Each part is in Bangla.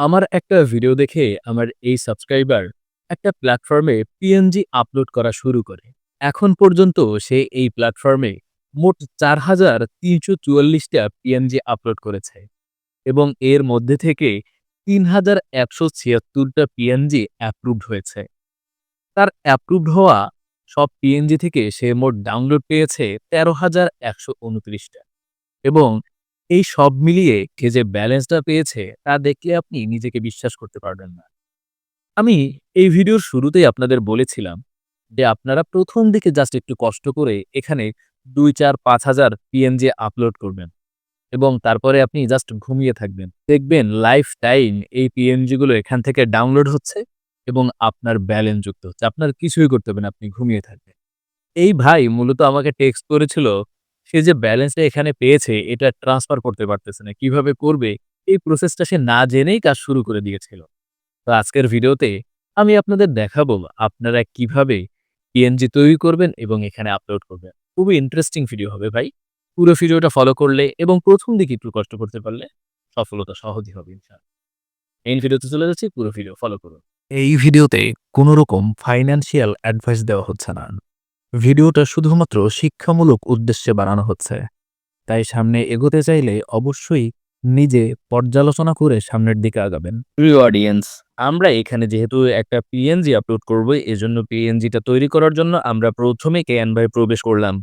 আমার একটা ভিডিও দেখে আমার এই সাবস্ক্রাইবার একটা প্ল্যাটফর্মে পিএনজি আপলোড করা শুরু করে। এখন পর্যন্ত সে এই প্ল্যাটফর্মে মোট ৪,৩৪৪টা পিএনজি আপলোড করেছে এবং এর মধ্যে থেকে ৩,১৭৬টা পিএনজি অ্যাপ্রুভড হয়েছে। তার অ্যাপ্রুভড হওয়া সব পিএনজি থেকে সে মোট ডাউনলোড পেয়েছে ১৩,১২৯টা এবং এই সব মিলিয়ে কে যে ব্যালেন্সটা পেয়েছে তা দেখলে আপনি নিজেকে বিশ্বাস করতে পারবেন না। আমি এই ভিডিওর শুরুতেই আপনাদের বলেছিলাম যে আপনারা প্রথম দিকে জাস্ট একটু কষ্ট করে এখানে ২, ৪, ৫ হাজার পিএনজি আপলোড করবেন এবং তারপরে আপনি জাস্ট ঘুমিয়ে থাকবেন। দেখবেন লাইফ টাইম এই পিএনজি গুলো এখান থেকে ডাউনলোড হচ্ছে এবং আপনার ব্যালেন্স যুক্ত হচ্ছে। আপনার কিছুই করতে হবে না, আপনি ঘুমিয়ে থাকবেন। এই ভাই মূলত আমাকে টেক্সট করেছিল সে যে ব্যালেন্সটা এখানে পেয়েছে এটা ট্রান্সফার করতে পারতেছে না। কীভাবে করবে এই প্রসেসটা সে না জেনেই কাজ শুরু করে দিয়েছিল। তো আজকের ভিডিওতে আমি আপনাদের দেখাবো আপনারা কীভাবে পিএনজি তৈরি করবেন এবং এখানে আপলোড করবেন। খুবই ইন্টারেস্টিং ভিডিও হবে ভাই। পুরো ভিডিওটা ফলো করলে এবং প্রথম দিকে একটু কষ্ট করতে পারলে সফলতা সহজই হবে ইনশাআল্লাহ। এই ভিডিওতে চলে যাচ্ছি, পুরো ভিডিও ফলো করুন। এই ভিডিওতে কোনো রকম ফাইন্যান্সিয়াল অ্যাডভাইস দেওয়া হচ্ছে না। ভিডিওটা শুধুমাত্র শিক্ষামূলক উদ্দেশ্যে বানানো হচ্ছে। তাই সামনে এগোতে চাইলে অবশ্যই নিজে পর্যালোচনা করে সামনের দিকে আগাবেন। অডিয়েন্স, আমরা এখানে যেহেতু একটা পিএনজি আপলোড করব, এজন্য পিএনজিটা তৈরি করার জন্য আমরা ১ম এ ক্যানভায় প্রবেশ করলাম।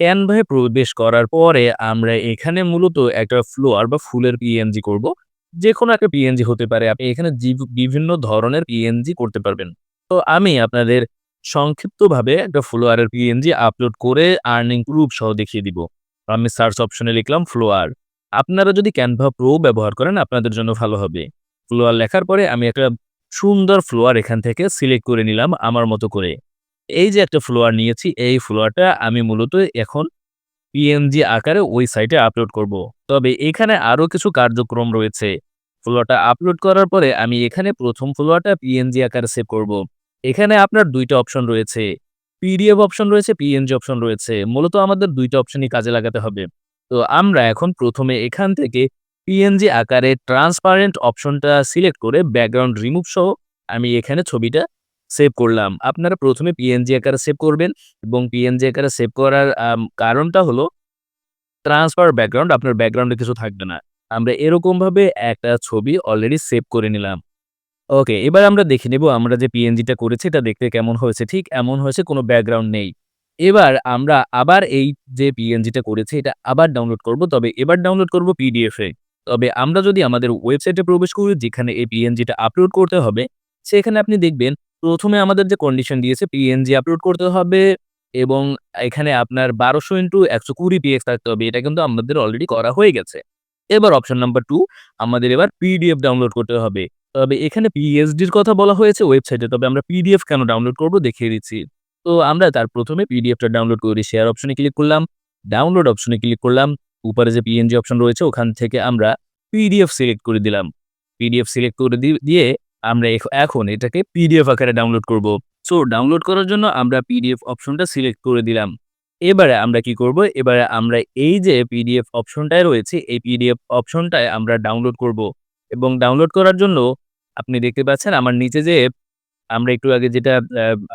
ক্যানভায় প্রবেশ করার পরে আমরা এখানে মূলত একটা ফ্লোয়ার বা ফুলের পিএনজি করব। যেকোনো একটা পিএনজি হতে পারে। আপনি এখানে বিভিন্ন ধরনের পিএনজি করতে পারবেন। তো আমি আপনাদের সংক্ষিপ্তভাবে একটা ফ্লোয়ারের পিএনজি আপলোড করে আর্নিং প্রুফ সহ দেখিয়ে দিব। আমি সার্চ অপশনে লিখলাম ফ্লোয়ার। আপনারা যদি ক্যানভা প্রো ব্যবহার করেন আপনাদের জন্য ভালো হবে। ফ্লোয়ার লেখার পরে আমি একটা সুন্দর ফ্লোয়ার এখান থেকে সিলেক্ট করে নিলাম আমার মতো করে। এই যে একটা ফ্লোয়ার নিয়েছি, এই ফ্লোয়ারটা আমি মূলত এখন পিএনজি আকারে ওই সাইটে আপলোড করব। তবে এখানে আরও কিছু কার্যক্রম রয়েছে। ফ্লোয়ারটা আপলোড করার পরে আমি এখানে প্রথম ফ্লোয়ারটা পিএনজি আকারে সেভ করব। এখানে আপনার দুইটা অপশন রয়েছে। পিডিএফ অপশন রয়েছে, পিএনজি অপশন রয়েছে। মূলত আমাদের ২ টা অপশনই কাজে লাগাতে হবে। তো আমরা এখন প্রথমে এখান থেকে পিএনজি আকারে ট্রান্সপারেন্ট অপশনটা সিলেক্ট করে ব্যাকগ্রাউন্ড রিমুভ সহ আমি এখানে ছবিটা সেভ করলাম। আপনারা প্রথমে পিএনজি আকারে সেভ করবেন এবং পিএনজি আকারে সেভ করার কারণটা হলো ট্রান্সফার ব্যাকগ্রাউন্ড আপনার ব্যাকগ্রাউন্ডে কিছু থাকবে না। আমরা এরকমভাবে একটা ছবি অলরেডি সেভ করে নিলাম। ওকে, এবার আমরা দেখে নেব আমরা যে পিএনজিটা করেছি এটা দেখতে কেমন হয়েছে। ঠিক এমন হয়েছে কোনো ব্যাকগ্রাউন্ড নেই। এবার আমরা আবার এই যে পিএনজিটা করেছি এটা আবার ডাউনলোড করব। তবে এবার ডাউনলোড করব পিডিএফ। তবে আমরা যদি আমাদের ওয়েবসাইটে প্রবেশ করি যেখানে এই পিএনজিটা আপলোড করতে হবে, সেখানে আপনি দেখবেন প্রথমে আমাদের যে কন্ডিশন দিয়েছে পিএনজি আপলোড করতে হবে এবং এখানে আপনার বারোশো ইন্টু ১২০ পিএক্স থাকতে হবে। এটা কিন্তু আমাদের অলরেডি করা হয়ে গেছে। এবার অপশন নাম্বার টু আমাদের এবার পিডিএফ ডাউনলোড করতে হবে। তবে এখানে পিএসডির কথা বলা হয়েছে ওয়েবসাইটে। তবে আমরা পিডিএফ কেন ডাউনলোড করব দেখিয়ে দিচ্ছি। তো আমরা তার প্রথমে পিডিএফটা ডাউনলোড করি। শেয়ার অপশনে ক্লিক করলাম, ডাউনলোড অপশনে ক্লিক করলাম। উপরে যে পিএনজি অপশন রয়েছে ওখান থেকে আমরা পিডিএফ সিলেক্ট করে দিলাম। পিডিএফ সিলেক্ট করে দিয়ে আমরা এখন এটাকে পিডিএফ আকারে ডাউনলোড করব। সো ডাউনলোড করার জন্য আমরা পিডিএফ অপশনটা সিলেক্ট করে দিলাম। এবারে আমরা কি করব? এবারে আমরা এই যে পিডিএফ অপশনটায় রয়েছে এই পিডিএফ অপশনটায় আমরা ডাউনলোড করব এবং ডাউনলোড করার জন্য আপনি দেখতে পাচ্ছেন আমার নিচে যে আমরা একটু আগে যেটা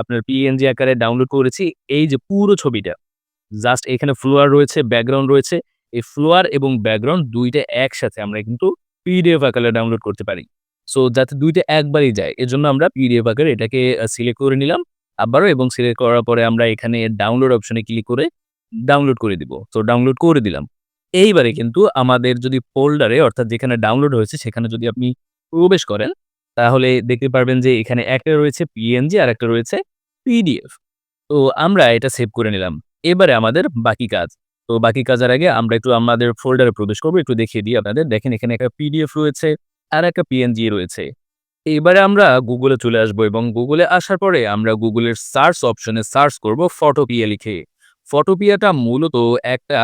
আপনার পিএনজি আকারে ডাউনলোড করেছি এই যে পুরো ছবিটা। জাস্ট এখানে ফ্লোয়ার রয়েছে, ব্যাকগ্রাউন্ড রয়েছে। এই ফ্লোয়ার এবং ব্যাকগ্রাউন্ড দুইটা একসাথে আমরা কিন্তু পিডিএফ আকারে ডাউনলোড করতে পারি। সো যাতে ২ টা একবারেই যায়। এজন্য আমরা পিডিএফ আকারে এটাকে সিলেক্ট করে নিলাম আবারও এবং সিলেক্ট করার পরে আমরা এখানে ডাউনলোড অপশনে ক্লিক করে ডাউনলোড করে দিব। তো ডাউনলোড করে দিলাম। এইবারে কিন্তু আমাদের যদি ফোল্ডারে অর্থাৎ যেখানে ডাউনলোড হয়েছে সেখানে যদি আপনি প্রবেশ করেন তাহলে দেখতে পারবেন যে এখানে একটা রয়েছে পিএনজি আর একটা রয়েছে পিডিএফ। তো আমরা এটা সেভ করে নিলাম। এবারে আমাদের বাকি কাজ। তো বাকি কাজের আগে আমরা একটু আমাদের ফোল্ডারে প্রবেশ করব, একটু দেখিয়ে দিই আপনাদের। দেখেন এখানে একটা পিডিএফ রয়েছে আর একটা পিএনজি রয়েছে। এবারে আমরা গুগলে চলে আসব এবং গুগলে আসার পরে আমরা গুগলের সার্চ অপশনে সার্চ করব ফটোপিয়া লিখে। ফটোপিয়াটা মূলত একটা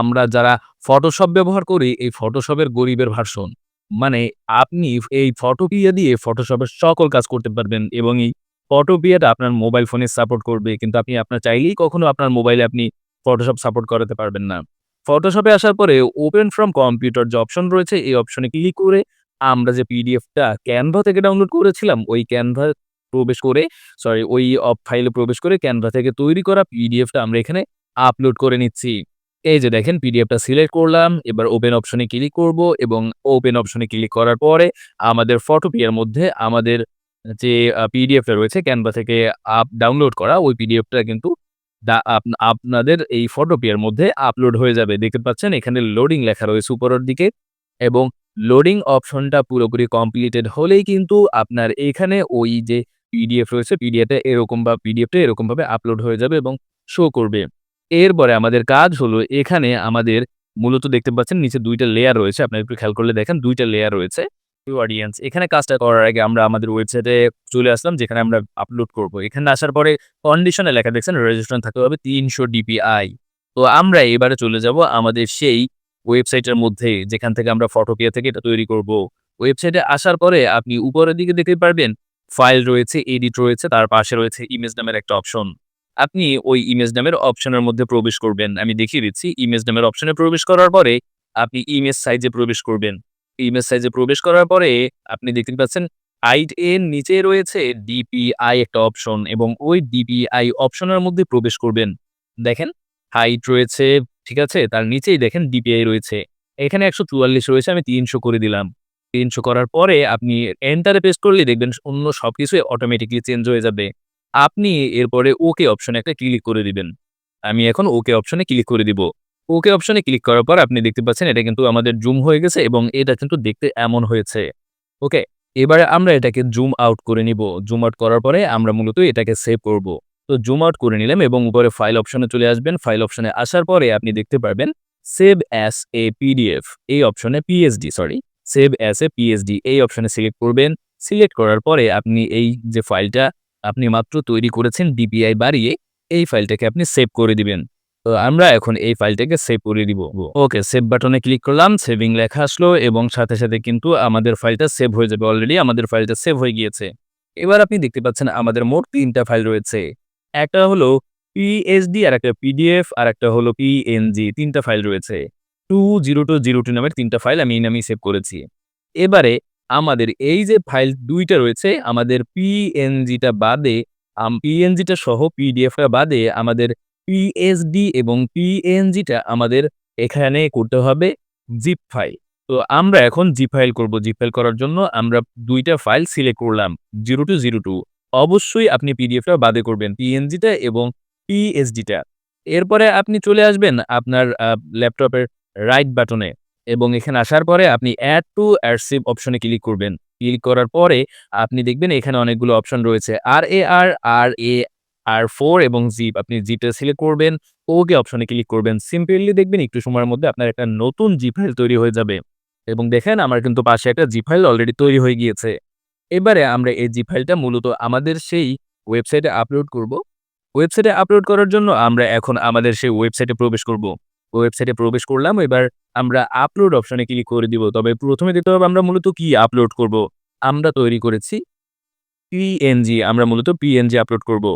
আমরা যারা ফটোশপ ব্যবহার করি, এই ফটোশপের গরিবের ভার্সন। মানে আপনি এই ফটোপিয়া দিয়ে ফটোশপের সকল কাজ করতে পারবেন এবং এই ফটোপিয়াটা আপনার মোবাইল ফোনে সাপোর্ট করবে। কিন্তু আপনি আপনার চাইলেই কখনো আপনার মোবাইলে আপনি ফটোশপ সাপোর্ট করাতে পারবেন না। ফটোশপে আসার পরে ওপেন ফ্রম কম্পিউটার যে অপশন রয়েছে এই অপশনে ক্লিক করে আমরা যে পিডিএফটা ক্যানভা থেকে ডাউনলোড করেছিলাম, ওই ক্যানভা প্রবেশ করে সরি ওই ফাইলে প্রবেশ করে ক্যানভা থেকে তৈরি করা পিডিএফটা আমরা এখানে আপলোড করে নিচ্ছি। এই যে দেখেন পিডিএফটা সিলেক্ট করলাম। এবার ওপেন অপশনে ক্লিক করব এবং ওপেন অপশনে ক্লিক করার পরে আমাদের ফটোপিয়ার মধ্যে আমাদের যে পিডিএফটা রয়েছে Canva থেকে আপ ডাউনলোড করা, ওই পিডিএফটা কিন্তু আপনাদের এই ফটোপিয়ার মধ্যে আপলোড হয়ে যাবে। দেখতে পাচ্ছেন এখানে লোডিং লেখা রয়েছে উপরের দিকে এবং লোডিং অপশনটা পুরোপুরি কমপ্লিটেড হলেই কিন্তু আপনার এখানে ওই যে পিডিএফ রয়েছে পিডিএফটা এরকম বা পিডিএফটা এরকমভাবে আপলোড হয়ে যাবে এবং শো করবে। এরপরে আমাদের কাজ হলো এখানে আমাদের মূলত দেখতে পাচ্ছেন নিচে দুইটা লেয়ার রয়েছে। আপনারা একটু খেয়াল করলে দেখেন দুইটা লেয়ার রয়েছে। অডিয়েন্স এখানে কাজটা করার আগে আমরা আমাদের ওয়েবসাইটে চলে আসলাম যেখানে আমরা আপলোড করব। এখানে আসার পরে কন্ডিশনে লেখা দেখছেন রেজিস্ট্রেশন থাকতে হবে ৩০০ ডিপিআই। তো আমরা এবারে চলে যাব আমাদের সেই ওয়েবসাইটের মধ্যে যেখান থেকে আমরা ফটোপিয়া থেকে এটা তৈরি করব। ওয়েবসাইটে আসার পরে আপনি উপরের দিকে দেখতে পারবেন ফাইল রয়েছে, এডিট রয়েছে, তার পাশে রয়েছে ইমেজ নামের একটা অপশন। আপনি ওই ইমেজ নামের অপশনের মধ্যে প্রবেশ করবেন। আমি দেখিয়ে দিচ্ছি। ইমেজ নামের অপশনে প্রবেশ করার পরে আপনি ইমেজ সাইজে প্রবেশ করবেন। ইমেজ সাইজে প্রবেশ করার পরে আপনি দেখতে পাচ্ছেন হাইট এর নিচে রয়েছে ডিপিআই একটা অপশন এবং ওই ডিপিআই অপশনের মধ্যে প্রবেশ করবেন। দেখেন হাইট রয়েছে, ঠিক আছে? তার নিচেই দেখেন ডিপিআই রয়েছে। এখানে ১৪৪ রয়েছে আমি ৩০০ করে দিলাম। ৩০০ করার পরে আপনি এন্টারে প্রেস করলেই দেখবেন অন্য সবকিছুই অটোমেটিক্যালি চেঞ্জ হয়ে যাবে। আপনি এরপরে ওকে অপশনে একটা ক্লিক করে দিবেন। আমি এখন ওকে অপশনে ক্লিক করে দিব। ওকে অপশনে ক্লিক করার পর আপনি দেখতে পাচ্ছেন এটা কিন্তু আমাদের জুম হয়ে গেছে এবং এটা কিন্তু দেখতে এমন হয়েছে। ওকে? এবারে আমরা এটাকে জুম আউট করে নিব। জুম আউট করার পরে আমরা মূলত এটাকে সেভ করব। তো জুম আউট করে নিলাম এবং উপরে ফাইল অপশনে চলে আসবেন। ফাইল অপশনে আসার পরে আপনি দেখতে পারবেন সেভ অ্যাস এ পিডিএফ এই অপশনে PSD sorry save as a PSD এই অপশনে সিলেক্ট করবেন। সিলেক্ট করার পরে আপনি এই যে ফাইলটা আপনি মাত্র তৈরি করেছেন ডিপিআই বাড়িয়ে এই ফাইলটাকে আপনি সেভ করে দিবেন। তো আমরা এখন এই ফাইলটাকে সেভ করে দিব। ওকে সেভ বাটনে ক্লিক করলাম। সেভিং লেখা আসলো এবং সাথে, সাথে কিন্তু আমাদের ফাইলটা সেভ হয়ে যাবে। অলরেডি আমাদের ফাইলটা সেভ হয়ে গিয়েছে। এবার আপনি দেখতে পাচ্ছেন আমাদের মোট তিনটা ফাইল রয়েছে। একটা হলো পিএসডি আরেকটা পিডিএফ আর একটা হলো পিএনজি ৩ টা ফাইল রয়েছে। 20202 নামের তিনটা ফাইল আমি এই নামেই সেভ করেছি। এবারে আমাদের এই যে ফাইল দুইটা রয়েছে, আমাদের পিএনজিটা বাদে পিএনজিটা সহ পিডিএফটা বাদে আমাদের পিএসডি এবং পিএনজিটা আমাদের এখানে করতে হবে জিপ ফাইল। তো আমরা এখন জিপ ফাইল করব। জিপ ফাইল করার জন্য আমরা দুইটা ফাইল সিলেক্ট করলাম 0202 অবশ্যই আপনি পিডিএফটা বাদে করবেন। পিএনজিটা এবং পিএসডিটা। এরপরে আপনি চলে আসবেন আপনার ল্যাপটপের রাইট বাটনে এবং এখানে আসার পরে আপনি অ্যাড টু অ্যাডসিভ অপশনে ক্লিক করবেন। ক্লিক করার পরে আপনি দেখবেন এখানে অনেকগুলো অপশন রয়েছে। R A R R A R four এবং জিপ। আপনি জিপটা সিলেক্ট করবেন। ওকে অপশনে ক্লিক করবেন। সিম্পলি দেখবেন একটু সময়ের মধ্যে আপনার একটা নতুন জিপ ফাইল তৈরি হয়ে যাবে। এবং দেখেন আমার কিন্তু পাশে একটা জিপ ফাইল অলরেডি তৈরি হয়ে গিয়েছে। এবারে আমরা এই জিপ ফাইলটা মূলত আমাদের সেই ওয়েবসাইটে আপলোড করব। ওয়েবসাইটে আপলোড করার জন্য আমরা এখন আমাদের সেই ওয়েবসাইটে প্রবেশ করব। ওয়েবসাইটে প্রবেশ করলাম। এবার আমরা আপলোড অপশনে ক্লিক করে দিব। তবে প্রথমে দেখতে হবে আমরা মূলত কি আপলোড করব। আমরা তৈরি করেছি পিএনজি আমরা মূলত পিএনজি আপলোড করব।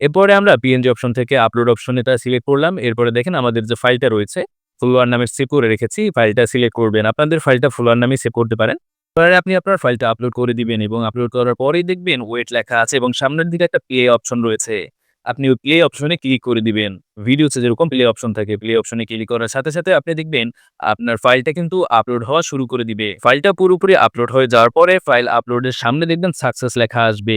এরপরে আমরা পিএনজি অপশন থেকে আপলোড অপশন এটা সিলেক্ট করলাম। এরপরে দেখেন আমাদের যে ফাইলটা রয়েছে ফলোয়ার নামে সেভ করে রেখেছি। ফাইলটা সিলেক্ট করবেন। আপনাদের ফাইলটা ফলোয়ার নামে সেভ করতে পারেন। এবারে আপনি আপনার ফাইলটা আপলোড করে দিবেন এবং আপলোড করার পরেই দেখবেন ওয়েট লেখা আছে এবং সামনের দিকে একটা প্লে অপশন রয়েছে। আপনি ওই প্লে অপশনে ক্লিক করে দিবেন। ভিডিওতে যেরকম প্লে অপশন থাকে প্লে অপশনে ক্লিক করার সাথে, সাথে আপনি দেখবেন আপনার ফাইলটা কিন্তু আপলোড হওয়া শুরু করে দিবে। ফাইলটা পুরোপুরি আপলোড হয়ে যাওয়ার পরে ফাইল আপলোডের সামনে দেখবেন সাকসেস লেখা আসবে।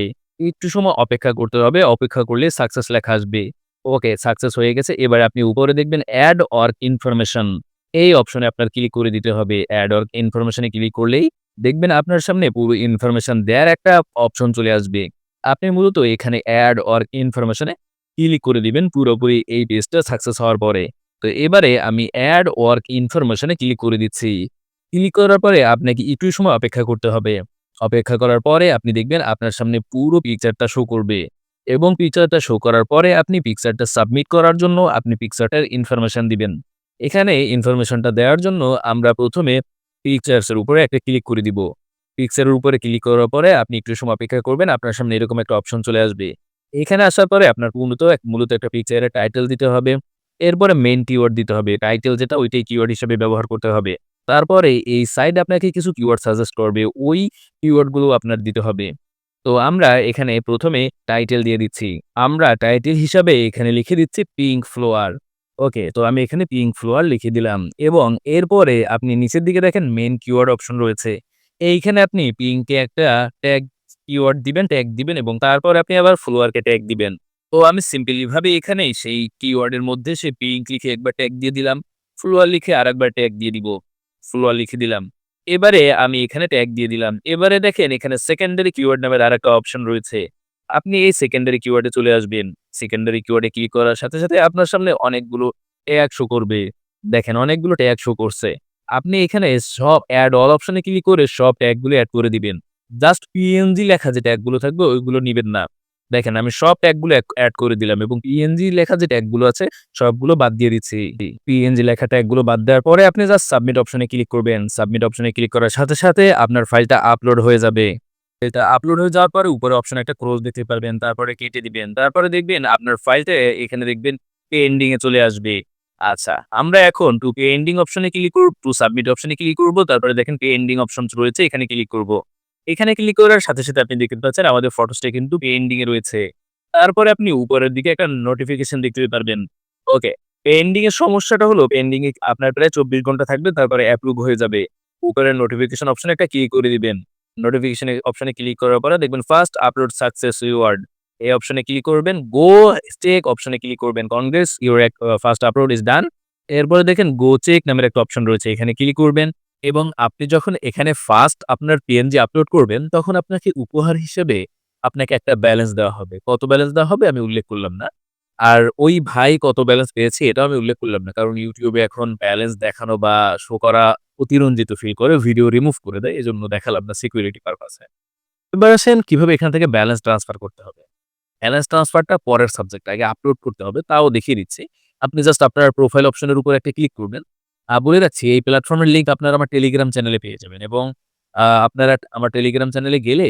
একটু সময় অপেক্ষা করতে হবে। অপেক্ষা করলে সাকসেস লেখা আসবে। ওকে সাকসেস হয়ে গেছে। এবারে আপনি উপরে দেখবেন অ্যাড ওয়ার্ক ইনফরমেশন এই অপশনে আপনার ক্লিক করে দিতে হবে। অ্যাড ওয়ার্ক ইনফরমেশনে ক্লিক করলেই দেখবেন আপনার সামনে পুরো ইনফরমেশন দেওয়ার একটা অপশন চলে আসবে। আপনি মূলত এখানে অ্যাড ওয়ার্ক ইনফরমেশনে ক্লিক করে দিবেন পুরোপুরি এই পেজটা সাকসেস হওয়ার পরে। তো এবারে আমি অ্যাড ওয়ার্ক ইনফরমেশনে ক্লিক করে দিচ্ছি। ক্লিক করার পরে আপনাকে একটু সময় অপেক্ষা করতে হবে। অপেক্ষা করার পরে আপনি দেখবেন আপনার সামনে পুরো পিকচারটা শো করবে এবং পিকচারটা শো করার পরে আপনি পিকচারটা সাবমিট করার জন্য আপনি পিকচারটার ইনফরমেশন দিবেন। এখানে ইনফরমেশনটা দেওয়ার জন্য আমরা প্রথমে পিকচারস এর উপরে একটা ক্লিক করে দিব। পিকচারের উপরে ক্লিক করার পরে আপনি একটু সময় অপেক্ষা করবেন। আপনার সামনে এরকম একটা অপশন চলে আসবে। এখানে আসার পরে আপনার মূলত এক মূলত একটা পিকচারের টাইটেল দিতে হবে। এরপরে মেন কিওয়ার্ড দিতে হবে। টাইটেল যেটা ওইটাই কিওয়ার্ড হিসেবে ব্যবহার করতে হবে। তারপরে এই সাইড আপনাকে কিছু কিওয়ার্ড সাজেস্ট করবে। ওই কিওয়ার্ডগুলো আপনার দিতে হবে। তো আমরা এখানে প্রথমে টাইটেল দিয়ে দিচ্ছি। আমরা টাইটেল হিসাবে এখানে লিখে দিচ্ছি পিঙ্ক ফ্লোয়ার। ওকে, তো আমি এখানে পিঙ্ক ফ্লোয়ার লিখে দিলাম এবং এরপরে আপনি নিচের দিকে দেখেন মেন কিওয়ার্ড অপশন রয়েছে। এইখানে আপনি পিঙ্কে একটা ট্যাগ কিওয়ার্ড দিবেন, ট্যাগ দিবেন এবং তারপর আপনি আবার ফ্লোয়ারকে ট্যাগ দিবেন। তো আমি সিম্পলি ভাবে এখানেই সেই কিওয়ার্ডের মধ্যে সেই পিঙ্ক লিখে একবার ট্যাগ দিয়ে দিলাম। ফ্লোয়ার লিখে আরেকবার ট্যাগ দিয়ে দিব। ফ্লোয়ার লিখে দিলাম। এবারে আমি এখানে ট্যাগ দিয়ে দিলাম। এবারে দেখেন এখানে সেকেন্ডারি কিওয়ার্ড নামের আরেকটা অপশন রয়েছে। আপনি এই সেকেন্ডারি কিওয়ার্ডে চলে আসবেন। সেকেন্ডারি কিওয়ার্ডে ক্লিক করার সাথে, সাথে আপনার সামনে অনেকগুলো ট্যাগ শো করবে। দেখেন অনেকগুলো ট্যাগ শো করছে। আপনি এখানে সব অ্যাড অল অপশনে ক্লিক করে সব ট্যাগগুলো এড করে দিবেন। জাস্ট পিএনজি লেখা যে ট্যাগগুলো থাকবে ওইগুলো নিবেন না। দেখেন আমি সব ট্যাগগুলো এড করে দিলাম এবং পিএনজি লেখা যে ট্যাগগুলো আছে সবগুলো বাদ দিয়ে দিচ্ছি। পিএনজি লেখা ট্যাগগুলো বাদ দেওয়ার পরে আপনি জাস্ট সাবমিট অপশনে ক্লিক করবেন। সাবমিট অপশনে ক্লিক করার সাথে, সাথে আপনার ফাইলটা আপলোড হয়ে যাবে। এটা আপলোড হয়ে যাওয়ার পরে উপরে অপশনে একটা ক্রস দেখতে পারবেন। তারপরে কেটে দিবেন। তারপরে দেখবেন আপনার ফাইলটা এখানে দেখবেন পেন্ডিং এ চলে আসবে। আচ্ছা, আমরা এখন টু পেন্ডিং অপশনে ক্লিক করব, টু সাবমিট অপশনে ক্লিক করব। তারপরে দেখেন পে এন্ডিং অপশন রয়েছে এখানে ক্লিক করব। এখানে ক্লিক করার সাথে, সাথে আপনি দেখতে পাচ্ছেন আমাদের ফটোসটা কিন্তু পেন্ডিং এ রয়েছে। তারপরে আপনি উপরের দিকে একটা নোটিফিকেশন দেখতে পারবেন। ওকে, পেন্ডিং এর সমস্যাটা হলো পেন্ডিং এ আপনার প্রায় ২৪ ঘণ্টা থাকবে তারপরে অ্যাপ্রুভ হয়ে যাবে। উপরের নোটিফিকেশন অপশনে একটা ক্লিক করে দিবেন। নোটিফিকেশন অপশনে ক্লিক করার পরে দেখবেন ফার্স্ট আপলোড সাকসেস রিওয়ার্ড। এই অপশনে ক্লিক করবেন। গো চেক অপশনে ক্লিক করবেন। Congrats your first upload is done. এরপরে দেখেন গো চেক নামের একটা অপশন রয়েছে। এখানে ক্লিক করবেন এবং আপনি যখন এখানে ফার্স্ট আপনার পিএনজি আপলোড করবেন, তখন আপনাকে উপহার হিসেবে আপনাকে একটা ব্যালেন্স দেওয়া হবে। কত ব্যালেন্স দেওয়া হবে আমি উল্লেখ করলাম না। আর ওই ভাই কত ব্যালেন্স পেয়েছে এটাও আমি উল্লেখ করলাম না। কারণ ইউটিউবে এখন ব্যালেন্স দেখানো বা শো করা অতিরঞ্জিত ফিল করে ভিডিও রিমুভ করে দেয়। এজন্য দেখালাম না সিকিউরিটি পারপাসে এবার আসেন, কীভাবে এখান থেকে ব্যালেন্স ট্রান্সফার করতে হবে। ব্যালেন্স ট্রান্সফারটা পরের সাবজেক্ট আগে আপলোড করতে হবে তাও দেখিয়ে দিচ্ছি। আপনি জাস্ট আপনার প্রোফাইল অপশনের উপর একটা ক্লিক করবেন। বলে রাখছি এই প্ল্যাটফর্মের লিংক আপনারা আমার টেলিগ্রাম চ্যানেলে পেয়ে যাবেন এবং আপনারা আমার টেলিগ্রাম চ্যানেলে গেলে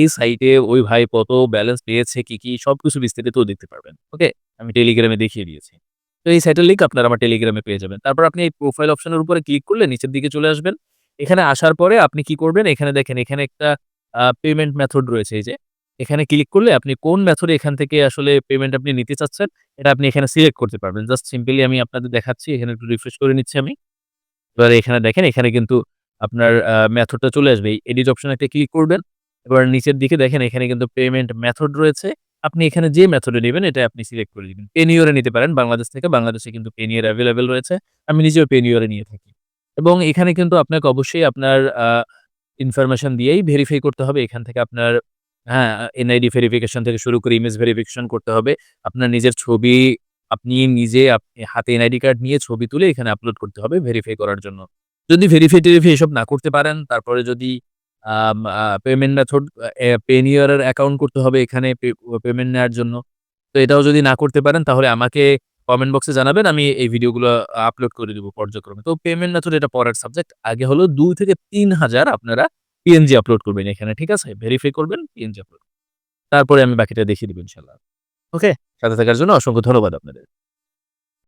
এই সাইটে ওই ভাই কত ব্যালেন্স পেয়েছে, কি, কি সবকিছু বিস্তারিত দেখতে পারবেন। ওকে? আমি টেলিগ্রামে দেখিয়ে দিয়েছি। তো এই সাইটের লিংক আপনারা আমার টেলিগ্রামে পেয়ে যাবেন। তারপর আপনি এই প্রোফাইল অপশনের উপরে ক্লিক করলে নিচের দিকে চলে আসবেন। এখানে আসার পরে আপনি কি করবেন এখানে দেখেন এখানে একটা পেমেন্ট মেথড রয়েছে এই যে। এখানে ক্লিক করলে আপনি কোন মেথডে এখান থেকে আসলে পেমেন্ট আপনি নিতে চাচ্ছেন, এটা আপনি এখানে সিলেক্ট করতে পারবেন। জাস্ট সিম্পলি আমি আপনাদের দেখাচ্ছি। এখানে একটু রিফ্রেশ করে নিচ্ছি আমি। এবার এখানে দেখেন, এখানে কিন্তু আপনার মেথডটা চলে আসবে। এডিট অপশনে একটা ক্লিক করবেন। এবার নিচের দিকে দেখেন, এখানে কিন্তু পেমেন্ট মেথড রয়েছে। আপনি এখানে যে মেথডে নেবেন, এটা আপনি সিলেক্ট করে দিবেন। পেনিয়র এ নিতে পারেন বাংলাদেশ থেকে। বাংলাদেশে কিন্তু পেনিয়র অ্যাভেলেবেল রয়েছে। আমি নিজেও পেনিয়র এ নিয়ে থাকি। এবং এখানে কিন্তু আপনাকে অবশ্যই আপনার ইনফরমেশন দিয়েই ভেরিফাই করতে হবে। এখান থেকে আপনার হ্যাঁ, এনআইডি ভেরিফিকেশন থেকে শুরু করে ইমেজ ভেরিফিকেশন করতে হবে। আপনার নিজের ছবি আপনি নিজে হাতে এনআইডি কার্ড নিয়ে ছবি তুলে এখানে আপলোড করতে হবে ভেরিফাই করার জন্য। যদি ভেরিফাই-টেরিফাই এসব না করতে পারেন তারপরে যদি পেমেন্ট মেথড এ পেনিয়র এর অ্যাকাউন্ট করতে হবে এখানে পেমেন্ট নেওয়ার জন্য। তো এটাও যদি না করতে পারেন তাহলে আমাকে কমেন্ট বক্সে জানাবেন আমি এই ভিডিওগুলো আপলোড করে দিব পর্যায়ক্রমে। তো পেমেন্ট মেথড এটা পরের সাবজেক্ট। আগে হলো ২ থেকে ৩০০০ আপনারা পিএনজি আপলোড করবেন এখানে। ঠিক আছে? ভেরিফাই করবেন পিএনজি আপলোড। তারপরে আমি বাকিটা দেখিয়ে দিব ইনশাল্লাহ ওকে? সাথে থাকার জন্য অসংখ্য ধন্যবাদ আপনাদের।